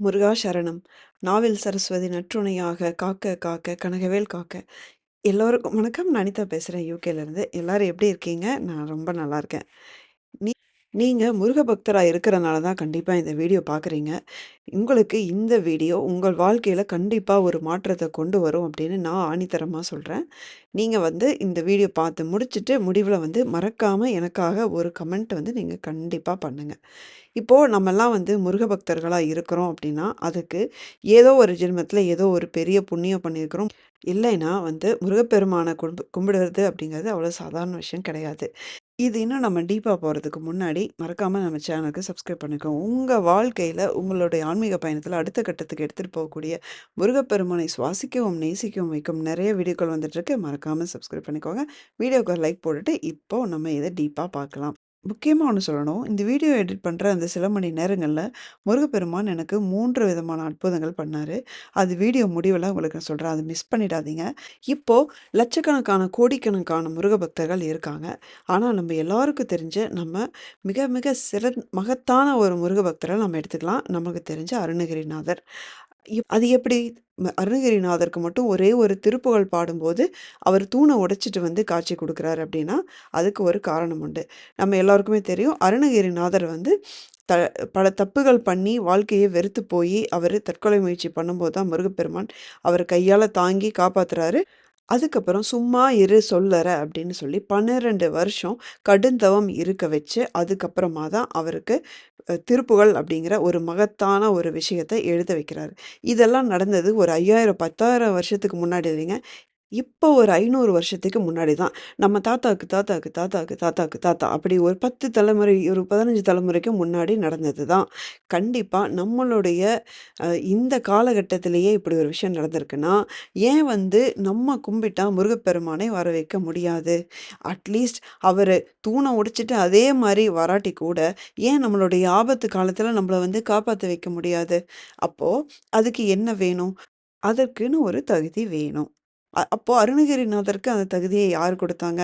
முருகா சரணம் நாவல் சரஸ்வதி நற்றுணையாக காக்க காக்க கனகவேல் காக்க. எல்லோருக்கும் வணக்கம். நான் அனிதா பேசுகிறேன் யூகேலேருந்து எல்லோரும் எப்படி இருக்கீங்க? நான் ரொம்ப நல்லா இருக்கேன். நீங்கள் முருக பக்தராக இருக்கிறனால தான் கண்டிப்பாக இந்த வீடியோ பார்க்குறீங்க உங்களுக்கு இந்த வீடியோ உங்கள் வாழ்க்கையில் கண்டிப்பாக ஒரு மாற்றத்தை கொண்டு வரும் அப்படின்னு நான் ஆணித்தரமாக சொல்கிறேன் நீங்கள் வந்து இந்த வீடியோ பார்த்து முடிச்சுட்டு முடிவில் வந்து மறக்காமல் எனக்காக ஒரு கமெண்ட் வந்து நீங்கள் கண்டிப்பாக பண்ணுங்கள் இப்போது நம்மெல்லாம் வந்து முருக பக்தர்களாக இருக்கிறோம் அப்படின்னா அதுக்கு ஏதோ ஒரு ஜென்மத்தில் ஏதோ ஒரு பெரிய புண்ணியம் பண்ணியிருக்கிறோம். இல்லைன்னா வந்து முருகப்பெருமானை கும்பு கும்பிடுறது அப்படிங்கிறது அவ்வளோ சாதாரண விஷயம் கிடையாது. இது இன்னும் நம்ம டீப்பாக போகிறதுக்கு முன்னாடி மறக்காமல் நம்ம சேனலுக்கு சப்ஸ்கிரைப் பண்ணிக்கோங்க உங்கள் வாழ்க்கையில் உங்களுடைய ஆன்மீக பயணத்தில் அடுத்த கட்டத்துக்கு எடுத்துகிட்டு போகக்கூடிய முருகப்பெருமானை சுவாசிக்கவும் நேசிக்கவும் வைக்கும் நிறைய வீடியோக்கள் வந்துட்டுருக்கு மறக்காமல் சப்ஸ்கிரைப் பண்ணிக்கோங்க. வீடியோக்கு லைக் போட்டுட்டு இப்போது நம்ம இதை டீப்பாக பார்க்கலாம். முக்கியமாக ஒன்று சொல்லணும். இந்த வீடியோ எடிட் பண்ணுற அந்த சில மணி நேரங்களில் முருகப்பெருமான் எனக்கு மூன்று விதமான அற்புதங்கள் பண்ணார். அது வீடியோ முடிவில் உங்களுக்கு நான் சொல்கிறேன் அதை மிஸ் பண்ணிடாதீங்க. இப்போது லட்சக்கணக்கான கோடிக்கணக்கான முருக பக்தர்கள் இருக்காங்க. ஆனால் நம்ம எல்லாருக்கும் தெரிஞ்சு நம்ம மிக மிக சிற மகத்தான ஒரு முருக பக்தரை நம்ம எடுத்துக்கலாம். நமக்கு தெரிஞ்ச அருணகிரிநாதர். அது எப்படி? அருணகிரிநாதருக்கு மட்டும் ஒரே ஒரு திருப்புகழ் பாடும்போது அவர் தூணை உடைச்சிட்டு வந்து காட்சி கொடுக்குறாரு அப்படின்னா அதுக்கு ஒரு காரணம் உண்டு. நம்ம எல்லாருக்குமே தெரியும் அருணகிரிநாதர் வந்து த பல தப்புகள் பண்ணி வாழ்க்கையை வெறுத்து போய் அவர் தற்கொலை முயற்சி பண்ணும்போது தான் முருகப்பெருமான் அவர் கையால் தாங்கி காப்பாற்றுறாரு அதுக்கப்புறம் சும்மா இரு சொல்லற அப்படின்னு சொல்லி பன்னிரெண்டு வருஷம் கடுந்தவம் இருக்க வச்சு அதுக்கப்புறமா தான் அவருக்கு திருப்புகள் அப்படிங்கிற ஒரு மகத்தான ஒரு விஷயத்தை எழுத வைக்கிறார். இதெல்லாம் நடந்தது ஒரு ஐயாயிரம் பத்தாயிரம் வருஷத்துக்கு முன்னாடி இல்லைங்க. இப்போ ஒரு ஐநூறு வருஷத்துக்கு முன்னாடி தான். நம்ம தாத்தாவுக்கு தாத்தாவுக்கு தாத்தாவுக்கு தாத்தாவுக்கு தாத்தா அப்படி ஒரு பத்து தலைமுறை ஒரு பதினஞ்சு தலைமுறைக்கு முன்னாடி நடந்தது தான். கண்டிப்பாக நம்மளுடைய இந்த காலகட்டத்திலேயே இப்படி ஒரு விஷயம் நடந்திருக்குன்னா ஏன் வந்து நம்ம கும்பிட்டா முருகப்பெருமானை வர வைக்க முடியாது? அட்லீஸ்ட் அவர் தூணை உடைச்சிட்டு அதே மாதிரி வராட்டி கூட ஏன் நம்மளுடைய ஆபத்து காலத்தில் நம்மளை வந்து காப்பாற்ற வைக்க முடியாது? அப்போது அதுக்கு என்ன வேணும்? அதற்குன்னு ஒரு தகுதி வேணும். அப்போது அருணகிரிநாதருக்கு அந்த தகுதியை யார் கொடுத்தாங்க?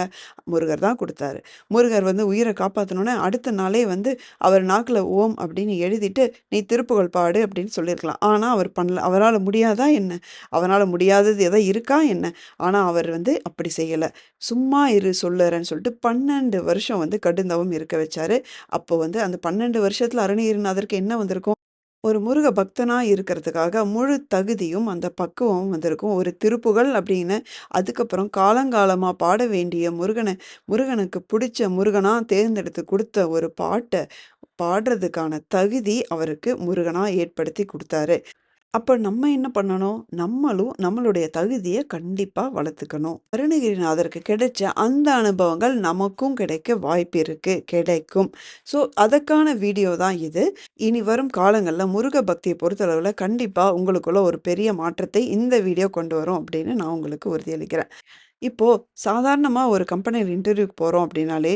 முருகர் தான் கொடுத்தாரு. முருகர் வந்து உயிரை காப்பாற்றணுன்னே அடுத்த நாளே வந்து அவர் நாக்கில் ஓம் அப்படின்னு எழுதிட்டு நீ திருப்புகழ் பாடு அப்படின்னு சொல்லியிருக்கலாம். ஆனால் அவர் பண்ணல. அவரால் முடியாதா என்ன? அவரால் முடியாதது எதோ இருக்கா என்ன? ஆனால் அவர் வந்து அப்படி செய்யலை. சும்மா இரு சொல்லுறேன்னு சொல்லிட்டு பன்னெண்டு வருஷம் வந்து கடுந்தவம் இருக்க வச்சாரு. அப்போ வந்து அந்த பன்னெண்டு வருஷத்தில் அருணகிரிநாதருக்கு என்ன வந்திருக்கும்? ஒரு முருக பக்தனாக இருக்கிறதுக்காக முழு தகுதியும் அந்த பக்குவம் வந்திருக்கும். ஒரு திருப்புகள் அப்படின்னு அதுக்கப்புறம் காலங்காலமாக பாட வேண்டிய முருகனை முருகனுக்கு பிடிச்ச முருகனாக தேர்ந்தெடுத்து கொடுத்த ஒரு பாட்டை பாடுறதுக்கான தகுதி அவருக்கு முருகனாக ஏற்படுத்தி கொடுத்தாரு. அப்போ நம்ம என்ன பண்ணணும்? நம்மளும் நம்மளுடைய தகுதியை கண்டிப்பாக வளர்த்துக்கணும். அருணகிரிநாதருக்கு கிடைச்ச அந்த அனுபவங்கள் நமக்கும் கிடைக்க வாய்ப்பு இருக்கு கிடைக்கும். ஸோ அதற்கான வீடியோ தான் இது. இனி வரும் காலங்களில் முருக பக்தியை பொறுத்தளவில் கண்டிப்பாக உங்களுக்குள்ள ஒரு பெரிய மாற்றத்தை இந்த வீடியோ கொண்டு வரும் அப்படின்னு நான் உங்களுக்கு உறுதியளிக்கிறேன். இப்போது சாதாரணமாக ஒரு கம்பெனியில் இன்டர்வியூக்கு போகிறோம் அப்படின்னாலே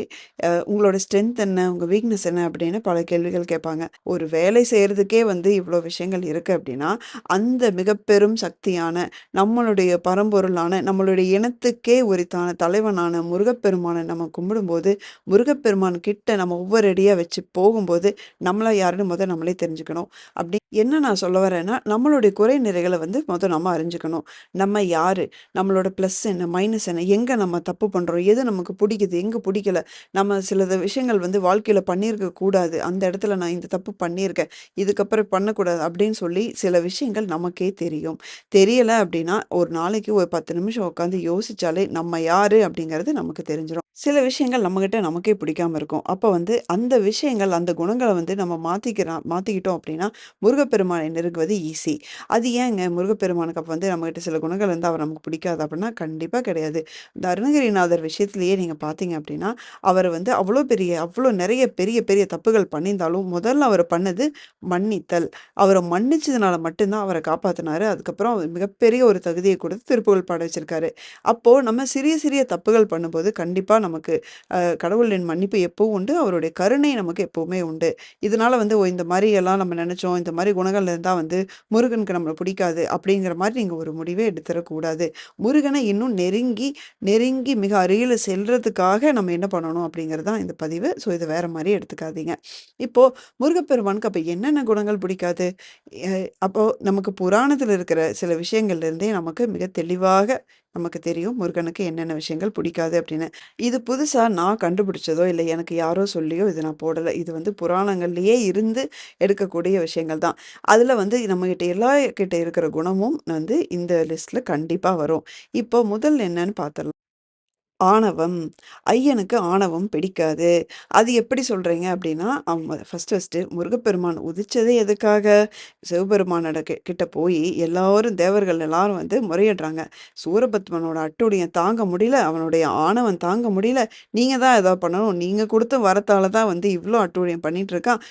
உங்களோட ஸ்ட்ரென்த் என்ன உங்கள் வீக்னஸ் என்ன அப்படின்னு பல கேள்விகள் கேட்பாங்க. ஒரு வேலை செய்கிறதுக்கே வந்து இவ்வளோ விஷயங்கள் இருக்குது அப்படின்னா அந்த மிக பெரும் சக்தியான நம்மளுடைய பரம்பொருளான நம்மளுடைய இனத்துக்கே உரித்தான தலைவனான முருகப்பெருமானை நம்ம கும்பிடும்போது முருகப்பெருமான் கிட்ட நம்ம ஒவ்வொரு அடியாக வச்சு போகும்போது நம்மளை யாருன்னு முதல் நம்மளே தெரிஞ்சுக்கணும். அப்படி என்ன நான் சொல்ல வரேன்னா நம்மளுடைய குறை நிறைகளை வந்து முதல் நம்ம அறிஞ்சுக்கணும். நம்ம யார்? நம்மளோட ப்ளஸ் என்ன மைனஸ் மைனஸ் என்ன எங்கே நம்ம தப்பு பண்ணுறோம் எது நமக்கு பிடிக்குது? எங்கே பிடிக்கல? நம்ம சில விஷயங்கள் வந்து வாழ்க்கையில் பண்ணியிருக்க கூடாது. அந்த இடத்துல நான் இந்த தப்பு பண்ணியிருக்கேன். இதுக்கப்புறம் பண்ணக்கூடாது அப்படின்னு சொல்லி சில விஷயங்கள் நமக்கே தெரியும். தெரியலை அப்படின்னா ஒரு நாளைக்கு ஒரு பத்து நிமிஷம் உட்காந்து யோசிச்சாலே நம்ம யார் அப்படிங்கிறது நமக்கு தெரிஞ்சிடும் சில விஷயங்கள் நம்மக்கிட்ட நமக்கே பிடிக்காம இருக்கும். அப்போ வந்து அந்த விஷயங்கள் அந்த குணங்களை வந்து நம்ம மாற்றிக்கிறோம் மாற்றிக்கிட்டோம் அப்படின்னா முருகப்பெருமானை நெருங்குவது ஈஸி அது ஏங்க? முருகப்பெருமானுக்கு அப்போ வந்து நம்மகிட்ட சில குணங்கள் வந்து அவர் நமக்கு பிடிக்காது அப்படின்னா கண்டிப்பாக கிடையாது. இந்த அருணகிரிநாதர் விஷயத்துலேயே நீங்கள் பார்த்தீங்க அப்படின்னா அவர் வந்து அவ்வளோ பெரிய அவ்வளோ நிறைய பெரிய பெரிய தப்புகள் பண்ணியிருந்தாலும் முதல்ல அவர் பண்ணது மன்னித்தல். அவரை மன்னிச்சதுனால மட்டும்தான் அவரை காப்பாற்றினாரு அதுக்கப்புறம் அவர் மிகப்பெரிய ஒரு தகுதியை கொடுத்து திருப்புகள் பாட வச்சிருக்காரு. அப்போது நம்ம சிறிய சிறிய தப்புகள் பண்ணும்போது கண்டிப்பாக நமக்கு கடவுளின் மன்னிப்பு எப்பவும் உண்டு. அவருடைய கருணை நமக்கு எப்பவுமே உண்டு. இதனால வந்து ஓ இந்த மாதிரி எல்லாம் நம்ம நினைச்சோம் இந்த மாதிரி குணங்கள் இருந்தா வந்து முருகனுக்கு நம்மள பிடிக்காது அப்படிங்கிற மாதிரி நீங்க ஒரு முடிவே எடுத்துடக்கூடாது முருகனை இன்னும் நெருங்கி நெருங்கி மிக அருகில செல்றதுக்காக நம்ம என்ன பண்ணணும் அப்படிங்கிறது தான் இந்த பதிவு. ஸோ இதை வேற மாதிரி எடுத்துக்காதீங்க. இப்போ முருகப்பெருமானுக்கு அப்ப என்னென்ன குணங்கள் பிடிக்காது? அப்போ நமக்கு புராணத்தில் இருக்கிற சில விஷயங்கள்ல இருந்தே நமக்கு மிக தெளிவாக நமக்கு தெரியும் முருகனுக்கு என்னென்ன விஷயங்கள் பிடிக்காது அப்படின்னு. இது புதுசாக நான் கண்டுபிடிச்சதோ, இல்லை எனக்கு யாரோ சொல்லியோ இது நான் போடலை இது வந்து புராணங்கள்லேயே இருந்து எடுக்கக்கூடிய விஷயங்கள் தான். அதில் வந்து நம்மகிட்ட எல்லார்கிட்ட இருக்கிற குணமும் வந்து இந்த லிஸ்ட்டில் கண்டிப்பாக வரும். இப்போ முதல் என்னன்னு பார்த்துடலாம் ஆணவம். ஐயனுக்கு ஆணவம் பிடிக்காது. அது எப்படி சொல்கிறீங்க அப்படின்னா, அவங்க ஃபஸ்ட்டு ஃபஸ்ட்டு முருகப்பெருமான் உதிச்சதே எதுக்காக? சிவபெருமானோட கி கிட்ட போய் எல்லாரும் தேவர்கள் எல்லாரும் வந்து முறையிடுறாங்க. சூரபத்மனோட அட்டூழியம் தாங்க முடியல. அவனுடைய ஆணவம் தாங்க முடியல. நீங்கள் தான் ஏதோ பண்ணணும். நீங்கள் கொடுத்த வரத்தால தான் வந்து இவ்வளோ அட்டூழியம் பண்ணிட்டு இருக்கான்.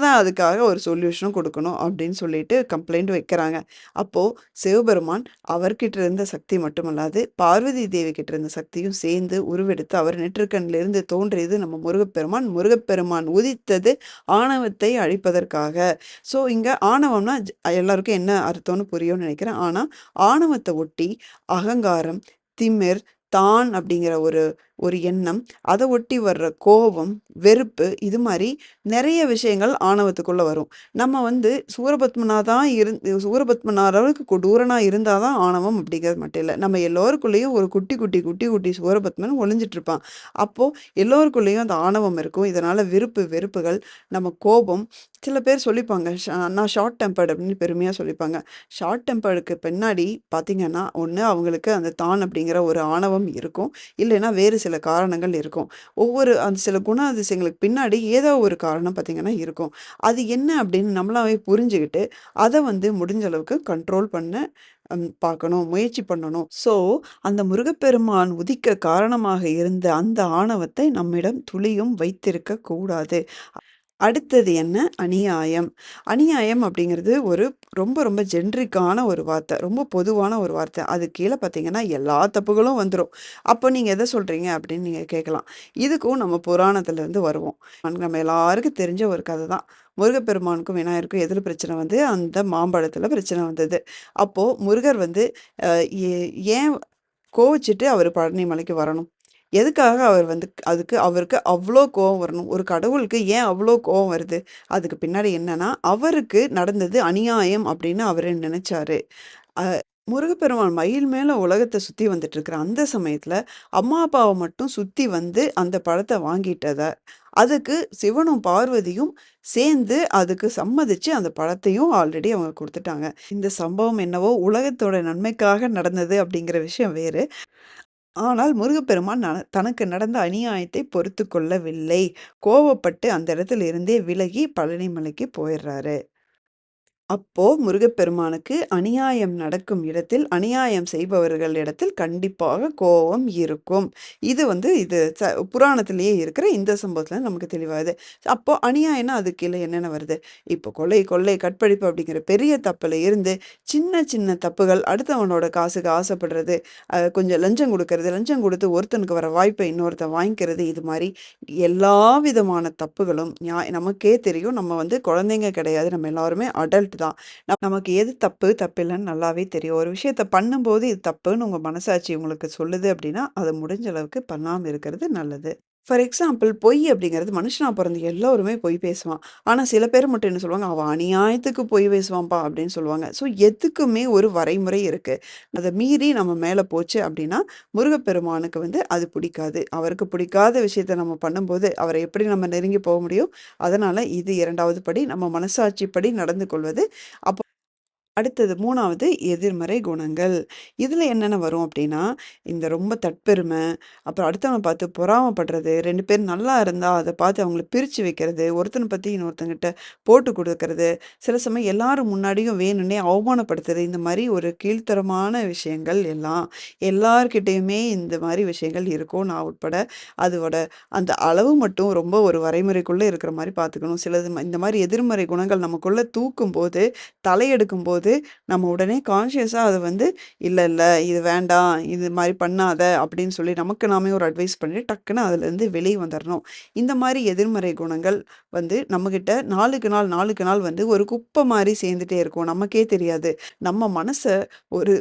தான் அதுக்காக ஒரு சொல்யூஷனும் கொடுக்கணும் அப்படின்னு சொல்லிட்டு கம்ப்ளைண்ட் வைக்கிறாங்க. அப்போது சிவபெருமான் அவர்கிட்ட இருந்த சக்தி மட்டுமல்லாது, பார்வதி தேவி கிட்ட இருந்த சக்தியும் வேந்து உருவெடுத்து அவர் நெற்றுக்கண்ணிலிருந்து தோன்றியது நம்ம முருகப்பெருமான். முருகப்பெருமான் உதித்தது ஆணவத்தை அழிப்பதற்காக. ஸோ இங்கே ஆணவம்னா எல்லாருக்கும் என்ன அர்த்தம்னு புரியும்னு நினைக்கிறேன் ஆனால் ஆணவத்தை ஒட்டி அகங்காரம், திமிர், தான் அப்படிங்கிற ஒரு ஒரு எண்ணம், அதை ஒட்டி வர்ற கோபம், வெறுப்பு இது மாதிரி நிறைய விஷயங்கள் ஆணவத்துக்குள்ள வரும். நம்ம வந்து சூரபத்மனா தான் இருந் சூரபத்மனார் அளவுக்கு கொடூரனாக இருந்தால் தான் ஆணவம் அப்படிங்கிறது மட்டும் இல்லை நம்ம எல்லோருக்குள்ளேயும் ஒரு குட்டி, குட்டி, குட்டி, குட்டி சூரபத்மன் ஒளிஞ்சிட்டு இருப்பான். அப்போது எல்லோருக்குள்ளேயும் அந்த ஆணவம் இருக்கும். இதனால் விருப்பு, வெறுப்புகள், நம்ம கோபம் சில பேர் சொல்லிப்பாங்க. நான் ஷார்ட் டெம்பர்ட் அப்படின்னு பெருமையாக சொல்லிப்பாங்க. ஷார்ட் டெம்பர்டுக்கு பின்னாடி பார்த்தீங்கன்னா, ஒன்று அவங்களுக்கு அந்த தான் அப்படிங்கிற ஒரு ஆணவம் இருக்கும். இல்லைன்னா வேறு சில காரணங்கள் இருக்கும். ஒவ்வொரு அந்த சில குணாதிசயங்களுக்கு பின்னாடி ஏதோ ஒரு காரணம் பார்த்தீங்கன்னா இருக்கும். அது என்ன அப்படின்னு நம்மளாவே புரிஞ்சுக்கிட்டு அதை வந்து முடிஞ்ச அளவுக்கு கண்ட்ரோல் பண்ண பார்க்கணும். முயற்சி பண்ணணும். ஸோ, அந்த முருகப்பெருமான் உதிக்க காரணமாக இருந்த அந்த ஆணவத்தை நம்மிடம் துளியும் வைத்திருக்க கூடாது. அடுத்தது என்ன? அநியாயம். அநியாயம் அப்படிங்கிறது ஒரு ரொம்ப ரொம்ப ஜென்ரிக்கான ஒரு வார்த்தை. ரொம்ப பொதுவான ஒரு வார்த்தை. அது கீழே பார்த்தீங்கன்னா, எல்லா தப்புகளும் வந்துடும் அப்போ நீங்கள் எதை சொல்கிறீங்க அப்படின்னு நீங்கள் கேட்கலாம். இதுக்கும் நம்ம புராணத்துலேருந்து வருவோம். நம்ம எல்லாருக்கும் தெரிஞ்ச ஒரு கதை தான். முருகப்பெருமானுக்கும் விநாயகருக்கும் எதில் பிரச்சனை வந்து, அந்த மாம்பழத்தில் பிரச்சனை வந்தது. அப்போது முருகர் வந்து ஏ ஏன் கோவிச்சுட்டு அவர் பழனி மலைக்கு வரணும்? எதுக்காக அவர் வந்து அதுக்கு அவருக்கு அவ்வளோ கோவம் வரணும்? ஒரு கடவுளுக்கு ஏன் அவ்வளோ கோவம் வருது? அதுக்கு பின்னாடி என்னன்னா, அவருக்கு நடந்தது அநியாயம் அப்படின்னு அவர் நினைச்சாரு முருகப்பெருமான் மயில் மேலே உலகத்தை சுற்றி வந்துட்டு இருக்கிற அந்த சமயத்தில் அம்மா, அப்பாவை மட்டும் சுற்றி வந்து அந்த பழத்தை வாங்கிட்டத, அதுக்கு சிவனும், பார்வதியும் சேர்ந்து அதுக்கு சம்மதிச்சு அந்த பழத்தையும் ஆல்ரெடி அவங்க கொடுத்துட்டாங்க இந்த சம்பவம் என்னவோ உலகத்தோட நன்மைக்காக நடந்தது அப்படிங்கிற விஷயம் வேறு. ஆனால் முருகப்பெருமான் ந தனக்கு நடந்த அநியாயத்தை பொறுத்து கொள்ளவில்லை. கோவப்பட்டு அந்த இடத்துல இருந்தே விலகி பழனிமலைக்கு போயிடுறாரு அப்போ முருகப்பெருமானுக்கு அநியாயம் நடக்கும் இடத்தில், அநியாயம் செய்பவர்கள் இடத்தில் கண்டிப்பாக கோபம் இருக்கும். இது வந்து இது ச புராணத்திலேயே இருக்கிற இந்த சம்பவத்தில் நமக்கு தெளிவாகுது. அப்போ அநியாயம்னா அது கீழே என்னென்ன வருது? இப்போ கொலை, கொள்ளை, கற்பழிப்பு அப்படிங்கிற பெரிய தப்பில் இருந்து, சின்ன சின்ன தப்புகள் அடுத்தவனோட காசுக்கு ஆசைப்படுறது, கொஞ்சம் லஞ்சம் கொடுக்கறது லஞ்சம் கொடுத்து ஒருத்தனுக்கு வர வாய்ப்பை இன்னொருத்தன் வாங்கிக்கிறது, இது மாதிரி எல்லா விதமான தப்புகளும் நமக்கே தெரியும். நம்ம வந்து குழந்தைங்க கிடையாது. நம்ம எல்லாருமே அடல்ட் தான். நமக்கு எது தப்பு, தப்பில்லன்னு நல்லாவே தெரியும். ஒரு விஷயத்த பண்ணும்போது இது தப்புன்னு உங்க மனசாட்சி உங்களுக்கு சொல்லுது அப்படின்னா, அதை முடிஞ்ச அளவுக்கு பண்ணாமல் இருக்கிறது நல்லது. ஃபார் எக்ஸாம்பிள் பொய் அப்படிங்கிறது மனுஷனா பிறந்த எல்லோருமே பொய் பேசுவான். ஆனால் சில பேர் மட்டும் என்ன சொல்லுவாங்க, "அவன் அநியாயத்துக்கு பொய் பேசுவான்ப்பா" அப்படின்னு சொல்லுவாங்க. ஸோ எதுக்குமே ஒரு வரைமுறை இருக்குது அதை மீறி நம்ம மேலே போச்சு அப்படின்னா, முருகப்பெருமானுக்கு வந்து அது பிடிக்காது. அவருக்கு பிடிக்காத விஷயத்த நம்ம பண்ணும்போது, அவரை எப்படி நம்ம நெருங்கி போக முடியும்? அதனால் இது இரண்டாவது படி. நம்ம மனசாட்சிப்படி நடந்து கொள்வது. அப்போ அடுத்தது மூணாவது எதிர்மறை குணங்கள். இதில் என்னென்ன வரும் அப்படின்னா இந்த ரொம்ப தட்பெருமை அப்புறம் அடுத்தவங்க பார்த்து பொறாமப்படுறது, ரெண்டு பேர் நல்லா இருந்தால் அதை பார்த்து அவங்கள பிரித்து வைக்கிறது, ஒருத்தனை பற்றி இன்னொருத்தங்கிட்ட போட்டு கொடுக்கறது சில சமயம் எல்லாரும் முன்னாடியும் வேணும்னே அவமானப்படுத்துறது, இந்த மாதிரி ஒரு கீழ்த்தரமான விஷயங்கள் எல்லாம் எல்லார்கிட்டேயுமே இந்த மாதிரி விஷயங்கள் இருக்கும். நான் உட்பட. அதோட அந்த அளவு மட்டும் ரொம்ப ஒரு வரைமுறைக்குள்ளே இருக்கிற மாதிரி பார்த்துக்கணும். சிலது இந்த மாதிரி எதிர்மறை குணங்கள் நமக்குள்ள தூக்கும்போது, தலையெடுக்கும்போது போது நம்ம உடனே கான்ஷியஸாக அது வந்து, இல்லை இல்லை இது வேண்டாம். இது மாதிரி பண்ணாத" அப்படின்னு சொல்லி நமக்கு நாமே ஒரு அட்வைஸ் பண்ணிட்டு, டக்குன்னு அதுலேருந்து வெளியே வந்துடணும் இந்த மாதிரி எதிர்மறை குணங்கள் வந்து நம்மக்கிட்ட நாளுக்கு நாள், நாளுக்கு நாள் வந்து ஒரு குப்பை மாதிரி சேர்ந்துட்டே இருக்கும். நமக்கே தெரியாது. நம்ம மனசை ஒரு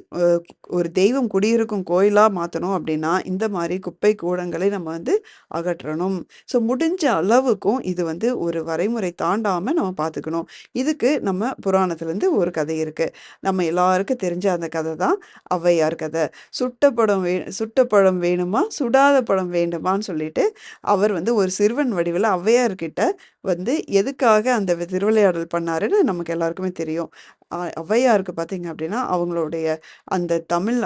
ஒரு தெய்வம் குடியிருக்கும் கோயிலாக மாற்றணும் அப்படின்னா, இந்த மாதிரி குப்பை கூடங்களை நம்ம வந்து அகற்றணும். ஸோ முடிஞ்ச அளவுக்கும் இது வந்து ஒரு வரைமுறை தாண்டாமல் நம்ம பார்த்துக்கணும். இதுக்கு நம்ம புராணத்துலேருந்து ஒரு கதை இருக்குது இருக்கு. நம்ம எல்லாருக்கும் தெரிஞ்ச அந்த கதை தான் ஔவையார் கதை. "சுட்ட படம் வே சுட்ட படம் வேணுமா? சுடாத படம் வேண்டுமான்னு" சொல்லிட்டு, அவர் வந்து ஒரு சிறுவன் வடிவில் ஔவையார்கிட்ட வந்து எதுக்காக அந்த திருவிளையாடல் பண்ணாருன்னு நமக்கு எல்லாருக்குமே தெரியும். அ ஔவையாருக்கு பார்த்தீங்க அப்படின்னா, அவங்களுடைய அந்த தமிழ்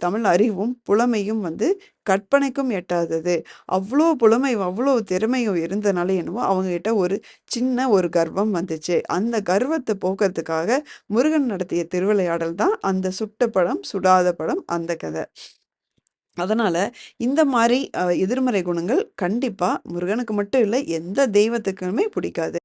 தமிழ் அறிவும், புலமையும் வந்து கற்பனைக்கும் எட்டாதது. அவ்வளோ புலமை, அவ்வளோ திறமையும் இருந்தனால என்னவோ, அவங்ககிட்ட ஒரு சின்ன ஒரு கர்வம் வந்துச்சு. அந்த கர்வத்தை போக்குறதுக்காக முருகன் நடத்திய திருவிளையாடல் தான் அந்த சுட்ட படம் சுடாத படம் அந்த கதை. அதனால் இந்த மாதிரி எதிர்மறை குணங்கள் கண்டிப்பாக முருகனுக்கு மட்டும் இல்லை எந்த தெய்வத்துக்குமே பிடிக்காது.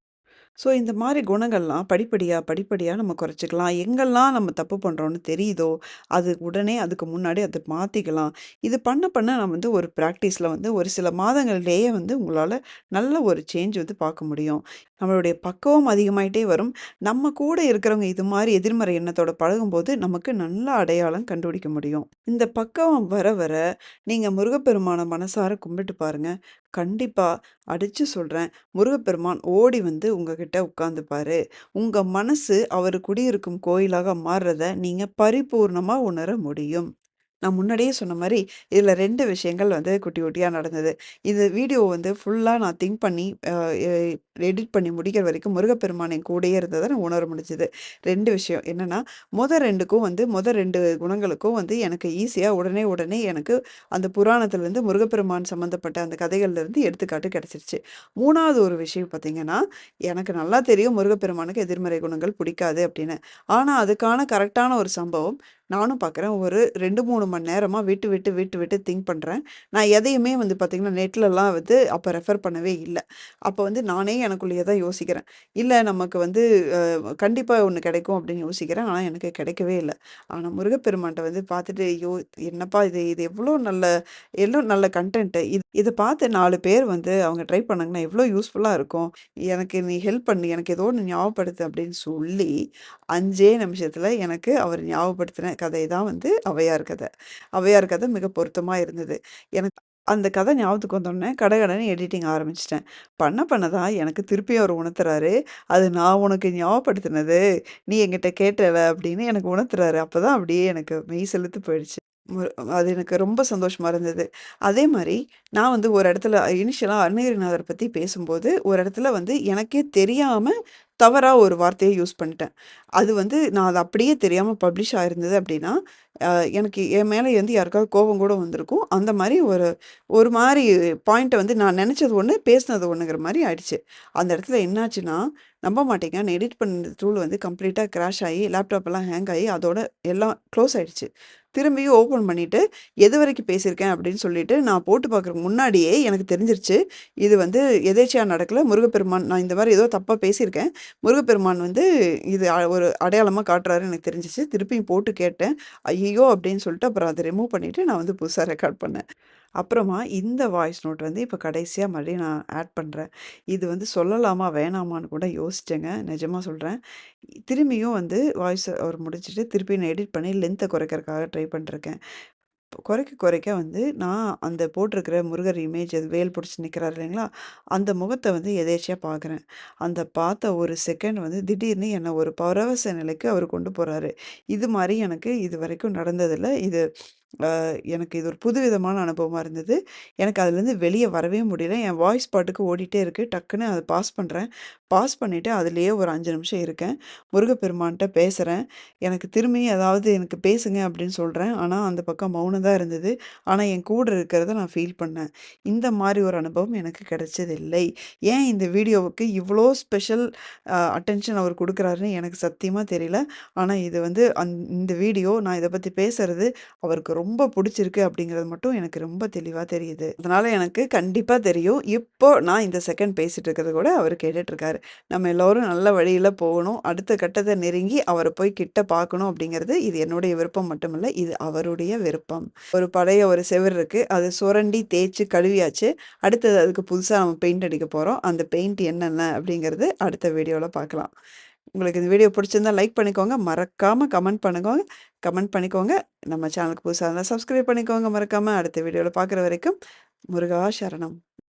ஸோ இந்த மாதிரி குணங்கள்லாம் படிப்படியாக படிப்படியாக நம்ம குறைச்சிக்கலாம் எங்கெல்லாம் நம்ம தப்பு பண்ணுறோன்னு தெரியுதோ, அது உடனே அதுக்கு முன்னாடி அதை மாற்றிக்கலாம் இது பண்ண பண்ண நம்ம வந்து ஒரு ப்ராக்டிஸில் வந்து ஒரு சில மாதங்கள்லேயே வந்து உங்களால் நல்ல ஒரு சேஞ்ச் வந்து பார்க்க முடியும். நம்மளுடைய பக்குவம் அதிகமாயிட்டே வரும். நம்ம கூட இருக்கிறவங்க இது மாதிரி எதிர்மறை எண்ணத்தோட பழகும்போது, நமக்கு நல்ல அடையாளம் கண்டுபிடிக்க முடியும். இந்த பக்குவம் வர வர நீங்கள் முருகப்பெருமான மனசார கும்பிட்டு பாருங்கள் கண்டிப்பாக அடித்து சொல்கிறேன் முருகப்பெருமான் ஓடி வந்து உங்ககிட்ட உட்காந்துப்பாரு. உங்கள் மனசு அவர் குடியிருக்கும் கோயிலாக மாறுறத நீங்கள் பரிபூர்ணமாக உணர முடியும். நான் முன்னாடியே சொன்ன மாதிரி இதில் ரெண்டு விஷயங்கள் வந்து குட்டி குட்டியாக நடந்தது. இது வீடியோ வந்து ஃபுல்லாக நான் திங்க் பண்ணி எடிட் பண்ணி முடிக்கிற வரைக்கும் முருகப்பெருமானை என் கூடயே இருந்ததை நான் உணர முடிஞ்சுது ரெண்டு விஷயம். என்னென்னா முத ரெண்டுக்கும் வந்து முத ரெண்டு குணங்களுக்கும் வந்து எனக்கு ஈஸியாக உடனே உடனே எனக்கு அந்த புராணத்துலேருந்து முருகப்பெருமான் சம்மந்தப்பட்ட அந்த கதைகள்லேருந்து எடுத்துக்காட்டு கிடச்சிருச்சு மூணாவது ஒரு விஷயம் பார்த்திங்கன்னா எனக்கு நல்லா தெரியும் முருகப்பெருமானுக்கு எதிர்மறை குணங்கள் பிடிக்காது அப்படின்னு. ஆனால் அதுக்கான கரெக்டான ஒரு சம்பவம் நானும் பார்க்குறேன். ஒரு 2, 3 மணி நேரமாக விட்டு, விட்டு, விட்டு, விட்டு திங்க் பண்ணுறேன் நான் எதையுமே வந்து பார்த்திங்கன்னா நெட்லலாம் வந்து அப்போ ரெஃபர் பண்ணவே இல்லை அப்போ வந்து நானே எனக்குள்ளேயே தான் யோசிக்கிறேன். இல்லை நமக்கு வந்து கண்டிப்பாக ஒன்று கிடைக்கும் அப்படின்னு யோசிக்கிறேன். ஆனால் எனக்கு கிடைக்கவே இல்லை ஆனால் முருகப்பெருமான்ட்ட வந்து பார்த்துட்டு, ஐயோ! என்னப்பா இது இது எவ்வளோ நல்ல எவ்வளோ நல்ல கண்டென்ட்டு இது இதை பார்த்து நாலு பேர் வந்து அவங்க ட்ரை பண்ணாங்கன்னா, எவ்வளோ யூஸ்ஃபுல்லாக இருக்கும். எனக்கு நீ ஹெல்ப் பண்ணு. எனக்கு ஏதோ ஒன்று ஞாபகப்படுத்து அப்படின்னு சொல்லி அஞ்சே நிமிஷத்தில் எனக்கு அவர் ஞாபகப்படுத்தின கதை தான் வந்து ஔவையார் கதை. ஔவையார் கதை மிக பொருத்தமாக இருந்தது. எனக்கு அந்த கதை ஞாபகத்துக்கு வந்தோடனே கடகடன்னு எடிட்டிங் ஆரம்பிச்சிட்டேன் பண்ண பண்ண தான் எனக்கு திருப்பியும் அவர் உணர்த்துறாரு. "அது நான் உனக்கு ஞாபகப்படுத்தினது. நீ என்கிட்ட கேட்டல" அப்படின்னு எனக்கு உணர்த்துறாரு. அப்போ தான் அப்படியே எனக்கு மெய் செலுத்து போயிடுச்சு. அது எனக்கு ரொம்ப சந்தோஷமாக இருந்தது. அதே மாதிரி நான் வந்து ஒரு இடத்துல இனிஷியலாக அருணகிரிநாதர் பற்றி பேசும்போது, ஒரு இடத்துல வந்து எனக்கே தெரியாமல் தவறாக ஒரு வார்த்தையை யூஸ் பண்ணிட்டேன். அது வந்து நான் அது அப்படியே தெரியாமல் பப்ளிஷ் ஆயிருந்தது அப்படின்னா, எனக்கு என் மேலே வந்து யாருக்காவது கோபம் கூட வந்திருக்கும். அந்த மாதிரி ஒரு ஒரு மாதிரி பாயிண்ட்டை வந்து நான் நினச்சது ஒன்று பேசினது ஒன்றுங்கிற மாதிரி ஆயிடுச்சு. அந்த இடத்துல என்னாச்சுன்னா, நம்ப மாட்டேங்க நான் எடிட் பண்ண டூல் வந்து கம்ப்ளீட்டாக கிராஷ் ஆகி லேப்டாப் எல்லாம் ஹேங் ஆகி அதோட எல்லாம் க்ளோஸ் ஆயிடுச்சு. திரும்பியும் ஓப்பன் பண்ணிட்டு, எதுவரைக்கும் பேசியிருக்கேன் அப்படின்னு சொல்லிட்டு, நான் போட்டு பார்க்கறதுக்கு முன்னாடியே எனக்கு தெரிஞ்சிருச்சு. இது வந்து எதேச்சியாக நடக்கல. முருகப்பெருமான் நான் இந்த மாதிரி ஏதோ தப்பாக பேசியிருக்கேன். முருகப்பெருமான் வந்து இது அ ஒரு அடையாளமாக காட்டுறாரு எனக்கு தெரிஞ்சிச்சு திருப்பியும் போட்டு கேட்டேன். ஐயோ அப்படின்னு சொல்லிட்டு அப்புறம் அதை ரிமூவ் பண்ணிவிட்டு நான் வந்து புதுசாக ரெக்கார்ட் பண்ணேன். அப்புறமா இந்த வாய்ஸ் நோட் வந்து இப்போ கடைசியாக மறுபடியும் நான் ஆட் பண்ணுறேன் இது வந்து சொல்லலாமா? வேணாமான்னு கூட யோசிச்சேங்க. நிஜமாக சொல்கிறேன் திரும்பியும் வந்து வாய்ஸ் அவர் முடிச்சுட்டு, திருப்பி நான் எடிட் பண்ணி லென்த்தை குறைக்கிறதுக்காக ட்ரை பண்ணிட்டுருக்கேன். குறைக்க குறைக்க வந்து நான் அந்த போட்டிருக்கிற முருகர் இமேஜ் அது வேல் பிடிச்சி நிற்கிறார் இல்லைங்களா? அந்த முகத்தை வந்து எதேச்சியாக பார்க்குறேன். அந்த பார்த்த ஒரு செகண்ட் வந்து திடீர்னு என்னை ஒரு பரவச நிலைக்கு அவர் கொண்டு போகிறாரு இது மாதிரி எனக்கு இது வரைக்கும் நடந்ததில்லை இது எனக்கு இது ஒரு புதுவிதமான அனுபவமாக இருந்தது. எனக்கு அதுலேருந்து வெளியே வரவே முடியல. என் வாய்ஸ் பாட்டுக்கு ஓடிட்டே இருக்கு. டக்குன்னு அதை பாஸ் பண்ணுறேன் பாஸ் பண்ணிவிட்டு அதுலேயே ஒரு அஞ்சு நிமிஷம் இருக்கேன். முருகப்பெருமான்கிட்ட பேசுகிறேன் எனக்கு திரும்பியும் ஏதாவது எனக்கு பேசுங்க அப்படின்னு சொல்கிறேன் ஆனால் அந்த பக்கம் மௌனம் தான் இருந்தது. ஆனால் என் கூட இருக்கிறத நான் ஃபீல் பண்ணேன். இந்த மாதிரி ஒரு அனுபவம் எனக்கு கிடைச்சதில்லை. ஏன் இந்த வீடியோவுக்கு இவ்வளோ ஸ்பெஷல் அட்டென்ஷன் அவர் கொடுக்குறாருன்னு எனக்கு சத்தியமாக தெரியல. ஆனால் இது வந்து அந் இந்த வீடியோ நான் இதை பற்றி பேசுகிறது அவருக்கு ரொம்ப பிடிச்சிருக்கு அப்படிங்கிறது மட்டும் எனக்கு ரொம்ப தெளிவாக தெரியுது. அதனால எனக்கு கண்டிப்பாக தெரியும். இப்போ நான் இந்த செகண்ட் பேசிட்டு இருக்கிறத கூட அவர் கேட்டுட்ருக்காரு நம்ம எல்லோரும் நல்ல வழியில் போகணும். அடுத்த கட்டத்தை நெருங்கி அவரை போய் கிட்ட பார்க்கணும் அப்படிங்கிறது இது என்னுடைய விருப்பம் மட்டுமில்லை இது அவருடைய விருப்பம். ஒரு பழைய ஒரு செவர் இருக்குது அத சுரண்டி தேய்ச்சு கழுவியாச்சு. அடுத்தது அதுக்கு புதுசாக நம்ம பெயிண்ட் அடிக்க போகிறோம் அந்த பெயிண்ட் என்னென்ன அப்படிங்கிறது அடுத்த வீடியோவில் பார்க்கலாம். உங்களுக்கு இந்த வீடியோ பிடிச்சிருந்தா லைக் பண்ணிக்கோங்க. மறக்காமல் கமெண்ட் பண்ணுங்க கமெண்ட் பண்ணிக்கோங்க. நம்ம சேனலுக்கு புதுசாக இருந்தால் சப்ஸ்கிரைப் பண்ணிக்கோங்க மறக்காமல் அடுத்த வீடியோவில் பார்க்குற வரைக்கும் முருகா சரணம்.